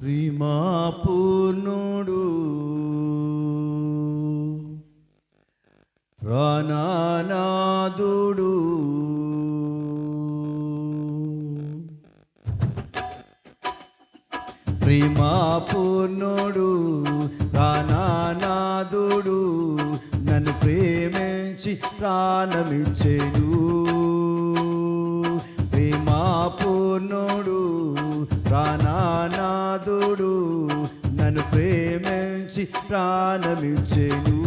ప్రేమా పూర్ణుడు ప్రాణనాదుడు ప్రేమా నన్ను ప్రేమించి ప్రాణమిచ్చేడు ప్రేమా ప్రేమించి ప్రాణమిచ్చేను.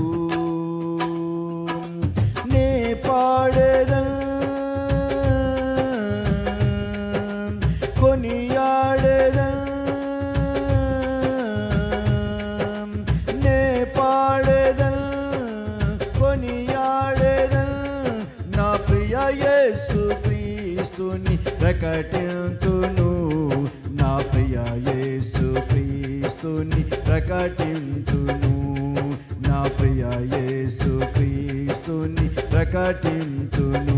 నే పాడేదన్ కొనియాడేదన్ నే పాడేదన్ కొనియాడేదన్ నా ప్రియ యేసు క్రీస్తుని ప్రకటింతును. నా ప్రియ యేసు క్రీస్తుని ప్రకటింతును నా ప్రియ యేసు క్రీస్తుని ప్రకటింతును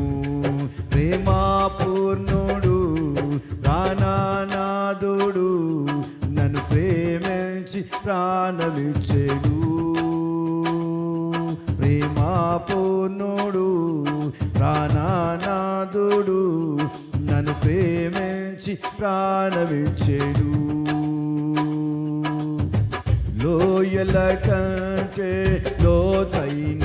ప్రేమాపూర్ణుడు ప్రాణానాథుడు నన్ను ప్రేమించి ప్రాణమిచ్చేడు ప్రేమాపూర్ణుడు ప్రాణానాథుడు నన్ను ప్రేమించి ప్రాణమిచ్చేడు లోయల కంటే లోతైన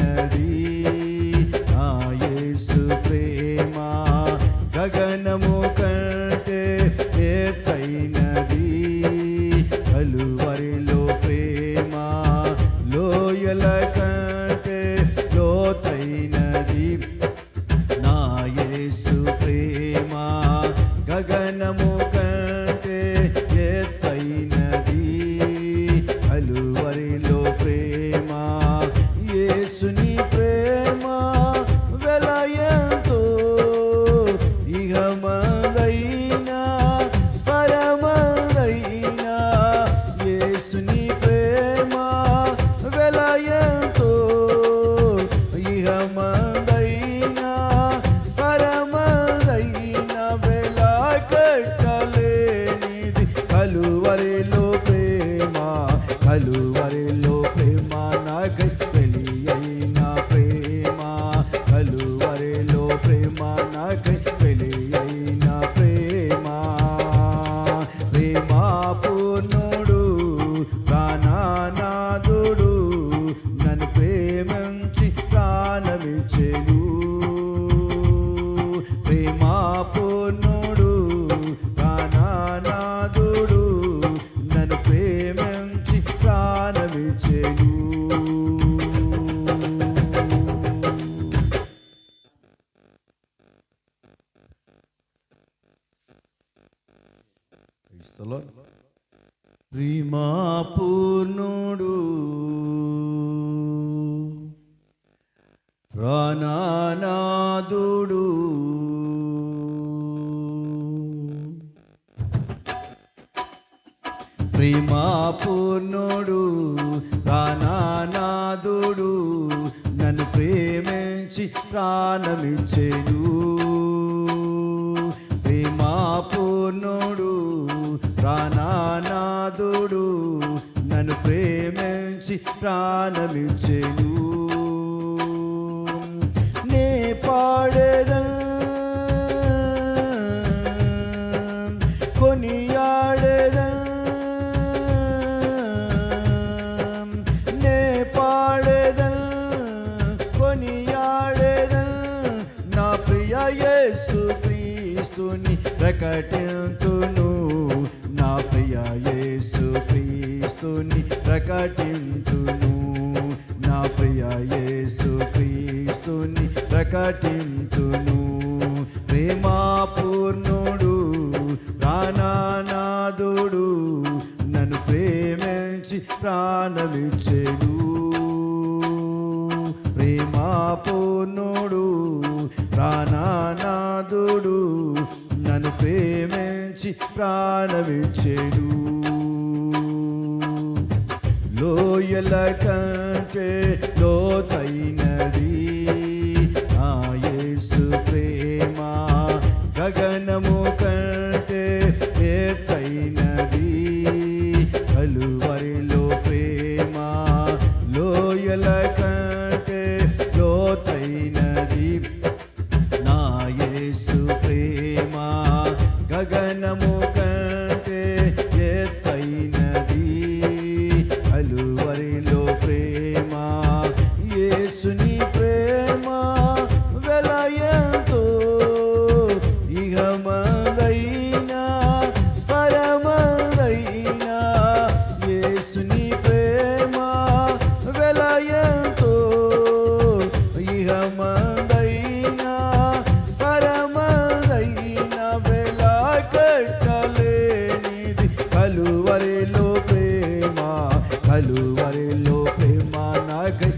ప్రేమా పూర్ణుడు ప్రాణనాదుడు ప్రేమా పూర్ణుడు నన్ను ప్రేమించి ప్రాణమిచ్చేడు ప్రేమా ప్రాణానాథుడు నన్ను ప్రేమించి ప్రాణమిచ్చెను. నే పాడేదన్ కొనియాడేదన్ నే పాడేదన్ కొనియాడేదన్ నా ప్రియ యేసు క్రీస్తుని ప్రకటింతును. ప్రియ యేసు క్రీస్తుని ప్రకటింతును నా ప్రియ యేసు క్రీస్తుని ప్రకటింతును ప్రేమాపూర్ణుడు పూర్ణుడు నన్ను ప్రేమించి ప్రాణమిచ్చేడు ప్రేమాపూర్ణుడు పూర్ణుడు నన్ను నన్ను ప్రేమించి ప్రాణమిచ్చేడు. లోయల కంటే లోతైనది. మనము like a